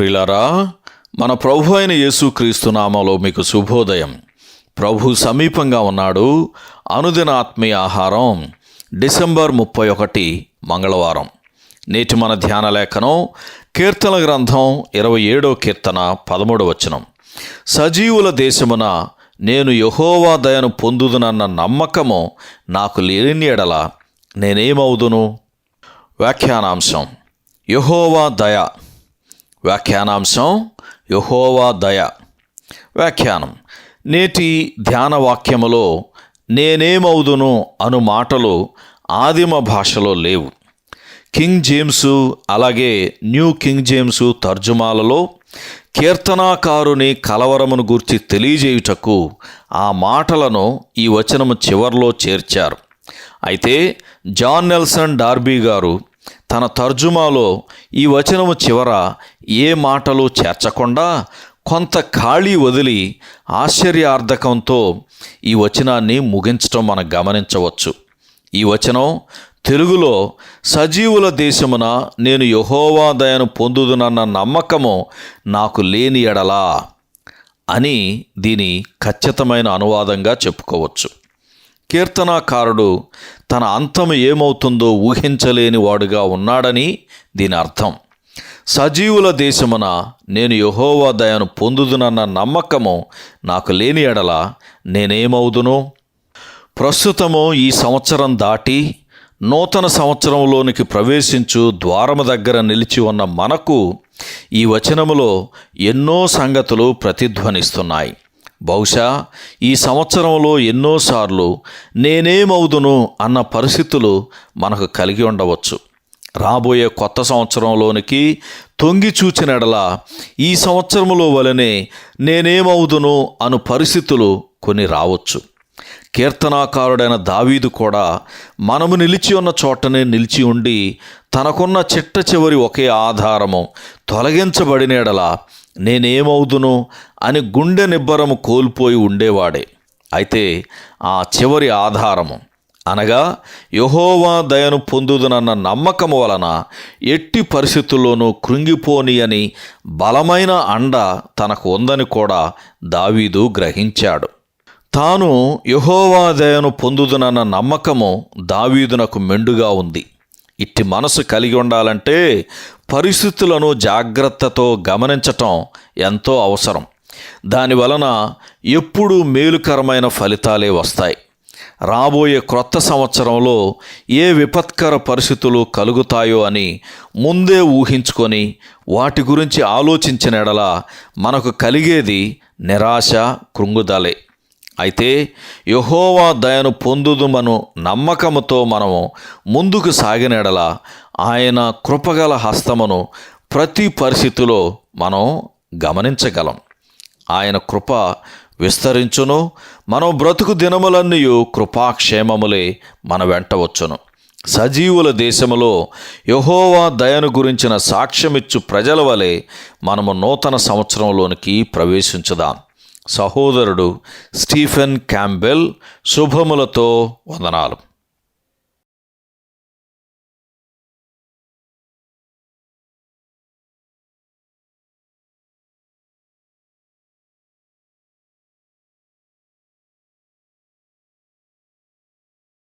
ప్రిలారా మన ప్రభు అయిన యేసుక్రీస్తు నామలో మీకు శుభోదయం. ప్రభు సమీపంగా ఉన్నాడు. అనుదిన ఆత్మీయ ఆహారం డిసెంబర్ ముప్పై ఒకటి మంగళవారం. నేటి మన ధ్యాన లేఖనం కీర్తన గ్రంథం ఇరవై ఏడో కీర్తన పదమూడు వచనం. సజీవుల దేశమున నేను యహోవా దయను పొందుదునన్న నమ్మకము నాకు లేని ఎడల నేనేమవుదును? వ్యాఖ్యానాంశం. యహోవా దయ వ్యాఖ్యానాంశం యహోవా దయ. వ్యాఖ్యానం. నేటి ధ్యాన వాక్యములో నేనేమవుదును అను మాటలు ఆదిమ భాషలో లేవు. కింగ్ జేమ్సు అలాగే న్యూ కింగ్ జేమ్సు తర్జుమాలలో కీర్తనాకారుని కలవరమును గూర్చి తెలియజేయుటకు ఆ మాటలను ఈ వచనము చివర్లో చేర్చారు. అయితే జాన్ నెల్సన్ డార్బీ గారు తన తర్జుమాలో ఈ వచనము చివర ఏ మాటలు చేర్చకుండా కొంత ఖాళీ వదిలి ఆశ్చర్యార్థకంతో ఈ వచనాన్ని ముగించటం మనం గమనించవచ్చు. ఈ వచనం తెలుగులో సజీవుల దేశమున నేను యహోవా దయను పొందుదునన్న నమ్మకము నాకు లేని ఎడలా అని దీని ఖచ్చితమైన అనువాదంగా చెప్పుకోవచ్చు. కీర్తనాకారుడు తన అంతం ఏమవుతుందో ఊహించలేని వాడుగా ఉన్నాడని దీని అర్థం. సజీవుల దేశమున నేను యహోవా దయను పొందుదునన్న నమ్మకము నాకు లేని ఎడల నేనేమవుదును? ప్రస్తుతము ఈ సంవత్సరం దాటి నూతన సంవత్సరంలోనికి ప్రవేశించు ద్వారము దగ్గర నిలిచి ఉన్న మనకు ఈ వచనములో ఎన్నో సంగతులు ప్రతిధ్వనిస్తున్నాయి. బహుశా ఈ సంవత్సరంలో ఎన్నోసార్లు నేనేమవుదును అన్న పరిస్థితులు మనకు కలిగి ఉండవచ్చు. రాబోయే కొత్త సంవత్సరంలోనికి తొంగి చూచినడల ఈ సంవత్సరములో వలనే నేనేమవుదును అను పరిస్థితులు కొన్ని రావచ్చు. కీర్తనాకారుడైన దావీదు కూడా మనము నిలిచి ఉన్న చోటనే నిలిచి ఉండి తనకున్న చిట్ట చివరి ఒకే ఆధారము తొలగించబడినేడలా నేనేమవుదును అని గుండె నిబ్బరము కోల్పోయి ఉండేవాడే. అయితే ఆ చివరి ఆధారము అనగా యహోవా దయను పొందుదునన్న నమ్మకము వలన ఎట్టి పరిస్థితుల్లోనూ కృంగిపోని అని బలమైన అండ తనకు ఉందని కూడా దావీదు గ్రహించాడు. తాను యహోవా దయను పొందుదునన్న నమ్మకము దావీదునకు మెండుగా ఉంది. ఇట్టి మనసు కలిగి ఉండాలంటే పరిస్థితులను జాగ్రత్తతో గమనించటం ఎంతో అవసరం. దానివలన ఎప్పుడూ మేలుకరమైన ఫలితాలే వస్తాయి. రాబోయే క్రొత్త సంవత్సరంలో ఏ విపత్కర పరిస్థితులు కలుగుతాయో అని ముందే ఊహించుకొని వాటి గురించి ఆలోచించిన ఎడల మనకు కలిగేది నిరాశ కృంగుదలే. అయితే యహోవా దయను పొందుదుమను నమ్మకముతో మనము ముందుకు సాగినెడల ఆయన కృపగల హస్తమును ప్రతి పరిస్థితిలో మనం గమనించగలం. ఆయన కృప విస్తరించును మనం బ్రతుకు దినములన్నీ కృపాక్షేమములే మన వెంట వచ్చును. సజీవుల దేశములో యహోవా దయను గురించిన సాక్ష్యమిచ్చు ప్రజల వలె మనము నూతన సంవత్సరంలోనికి ప్రవేశించుదాం. సహోదరుడు స్టీఫెన్ క్యాంబెల్ శుభములతో వందనాలు.